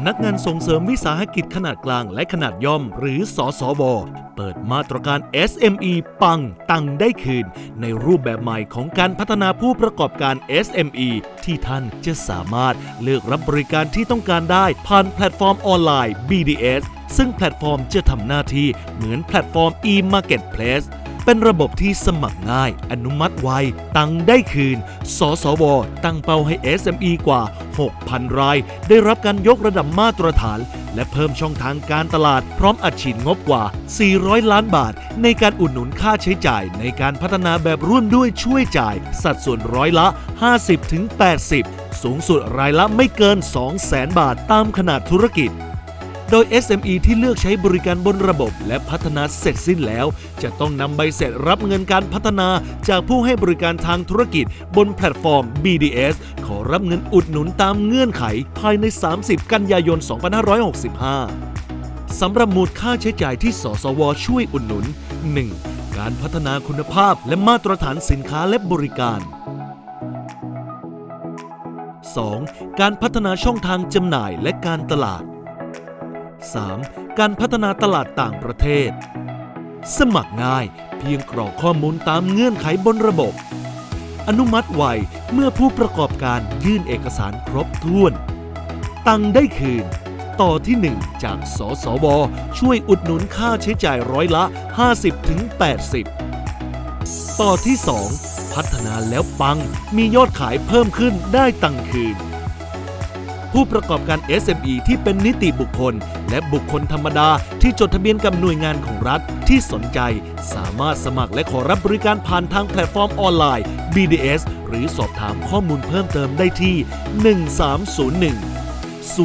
ำนักงานส่งเสริมวิสาหกิจขนาดกลางและขนาดย่อม หรือสสวเปิดมาตรการ SME ปังตังได้คืน ในรูปแบบใหม่ของการพัฒนาผู้ประกอบการ SME ที่ท่านจะสามารถเลือกรับบริการที่ต้องการได้ ผ่านแพลตฟอร์มออนไลน์ BDS ซึ่งแพลตฟอร์มจะทำหน้าที่เหมือนแพลตฟอร์ม e-marketplace เป็นระบบที่สมัครง่าย อนุมัติไว ตังได้คืน สสว ตั้งเป้าให้ SME กว่า 6,000 ราย ได้รับการยกระดับมาตรฐาน และเพิ่มช่องทางการตลาดพร้อมอัดฉีดงบกว่า 400 ล้านบาท ในการอุดหนุนค่าใช้จ่ายในการพัฒนาแบบร่วมด้วยช่วยจ่าย สัดส่วนร้อยละ 50-80 สูงสุดรายละไม่เกิน 200,000 บาทตามขนาดธุรกิจ โดย SME ที่เลือกใช้บริการบนระบบและพัฒนาเสร็จสิ้นแล้ว จะต้องนำใบเสร็จรับเงินการพัฒนา จากผู้ให้บริการทางธุรกิจ บนแพลตฟอร์ม BDS ขอรับเงินอุดหนุนตามเงื่อนไข ภายใน 30 กันยายน 2565 สำหรับหมวดค่าใช้จ่ายที่สสว ช่วยอุดหนุน 1. การพัฒนาคุณภาพและมาตรฐานสินค้าและบริการ 2. การพัฒนาช่องทางจำหน่ายและการตลาด 3. การพัฒนาตลาดต่างประเทศ สมัครง่ายเพียงกรอกข้อมูลตามเงื่อนไขบนระบบ อนุมัติไวเมื่อผู้ประกอบการยื่นเอกสารครบถ้วน ตังได้คืน ต่อที่ 1 จากสสว ช่วยอุดหนุนค่าใช้จ่ายร้อยละ 50-80 ต่อที่ 2 พัฒนาแล้วปังมียอดขายเพิ่มขึ้นได้ตังคืน ผู้ประกอบการ SME ที่เป็นนิติบุคคล และบุคคลธรรมดาที่จดทะเบียนกับหน่วยงานของรัฐที่สนใจ สามารถสมัครและขอรับบริการผ่านทางแพลตฟอร์มออนไลน์ BDS หรือสอบถามข้อมูลเพิ่มเติมได้ที่ 1301 02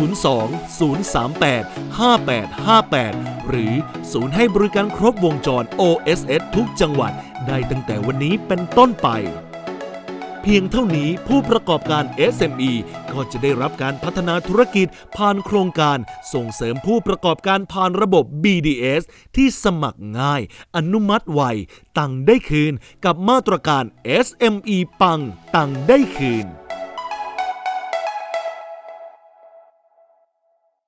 038 5858 หรือศูนย์ให้บริการครบวงจร OSS ทุกจังหวัด ได้ตั้งแต่วันนี้เป็นต้นไป พียงเท่านี้ผู้ประกอบการ SME ก็จะได้รับการพัฒนาธุรกิจผ่านโครงการส่งเสริมผู้ประกอบการผ่านระบบ BDS ที่สมัครง่าย อนุมัติไวตังได้คืน กับมาตรการ SME ปังตังได้คืน